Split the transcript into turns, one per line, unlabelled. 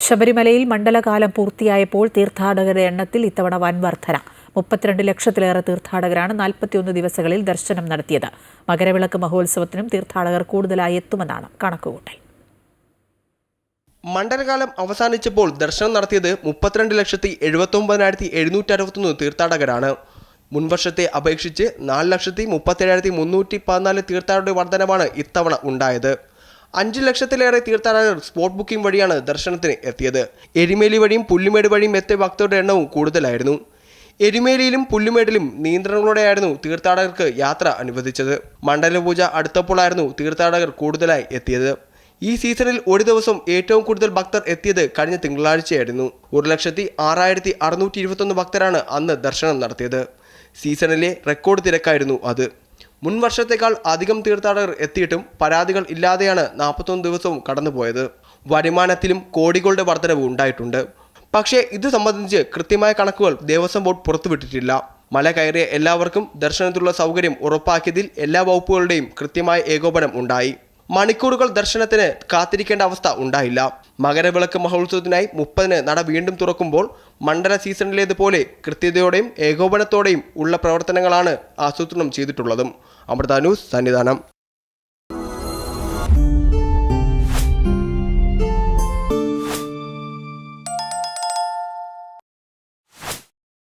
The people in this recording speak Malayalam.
ശബരിമലയിൽ മണ്ഡലകാലം പൂർത്തിയായപ്പോൾ തീർത്ഥാടകരുടെ എണ്ണത്തിൽ ഇത്തവണ വൻ വർധന. മുപ്പത്തിരണ്ട് ലക്ഷത്തിലേറെ തീർത്ഥാടകരാണ് നാൽപ്പത്തിയൊന്ന് ദിവസങ്ങളിൽ ദർശനം നടത്തിയത്. മകരവിളക്ക് മഹോത്സവത്തിനും തീർത്ഥാടകർ കൂടുതലായി എത്തുമെന്നാണ് കണക്കുകൂട്ടൽ.
മണ്ഡലകാലം അവസാനിച്ചപ്പോൾ ദർശനം നടത്തിയത് മുപ്പത്തിരണ്ട് ലക്ഷത്തി എഴുപത്തി ഒമ്പതിനായിരത്തി എഴുന്നൂറ്റി അറുപത്തൊന്ന് തീർത്ഥാടകരാണ്. മുൻവർഷത്തെ അപേക്ഷിച്ച് നാല് ലക്ഷത്തി മുപ്പത്തേഴായിരത്തി മുന്നൂറ്റി പതിനാല് തീർത്ഥാടകരുടെ വർധനമാണ് ഇത്തവണ ഉണ്ടായത്. അഞ്ച് ലക്ഷത്തിലേറെ തീർത്ഥാടകർ സ്പോട്ട് ബുക്കിംഗ് വഴിയാണ് ദർശനത്തിന് എത്തിയത്. എരിമേലി വഴിയും പുല്ലുമേട് വഴിയും എത്തിയ ഭക്തരുടെ എണ്ണവും കൂടുതലായിരുന്നു. എരുമേലിയിലും പുല്ലുമേടിലും നിയന്ത്രണങ്ങളോടെയായിരുന്നു തീർത്ഥാടകർക്ക് യാത്ര അനുവദിച്ചത്. മണ്ഡലപൂജ അടുത്തപ്പോഴായിരുന്നു തീർത്ഥാടകർ കൂടുതലായി എത്തിയത്. ഈ സീസണിൽ ഒരു ദിവസം ഏറ്റവും കൂടുതൽ ഭക്തർ എത്തിയത് കഴിഞ്ഞ തിങ്കളാഴ്ചയായിരുന്നു. ഒരു ലക്ഷത്തി ആറായിരത്തി അറുന്നൂറ്റി ഇരുപത്തൊന്ന് ഭക്തരാണ് അന്ന് ദർശനം നടത്തിയത്. സീസണിലെ റെക്കോർഡ് തിരക്കായിരുന്നു അത്. മുൻ വർഷത്തേക്കാൾ അധികം തീർത്ഥാടകർ എത്തിയിട്ടും പരാതികൾ ഇല്ലാതെയാണ് നാൽപ്പത്തൊന്ന് ദിവസവും കടന്നുപോയത്. വരുമാനത്തിലും കോടികളുടെ വർധനവ് ഉണ്ടായിട്ടുണ്ട്. പക്ഷേ ഇത് സംബന്ധിച്ച് കൃത്യമായ കണക്കുകൾ ദേവസ്വം ബോർഡ് പുറത്തുവിട്ടിട്ടില്ല. മല കയറിയ എല്ലാവർക്കും ദർശനത്തിലുള്ള സൗകര്യം ഉറപ്പാക്കിയതിൽ എല്ലാ വകുപ്പുകളുടെയും കൃത്യമായ ഏകോപനം ഉണ്ടായി. മണിക്കൂറുകൾ ദർശനത്തിന് കാത്തിരിക്കേണ്ട അവസ്ഥ ഉണ്ടായില്ല. മകരവിളക്ക് മഹോത്സവത്തിനായി മുപ്പതിന് നട വീണ്ടും തുറക്കുമ്പോൾ മണ്ഡല സീസണിലേതുപോലെ കൃത്യതയോടെയും ഏകോപനത്തോടെയും ഉള്ള പ്രവർത്തനങ്ങളാണ് ആസൂത്രണം ചെയ്തിട്ടുള്ളതും. അമൃത ന്യൂസ് സന്നിധാനം.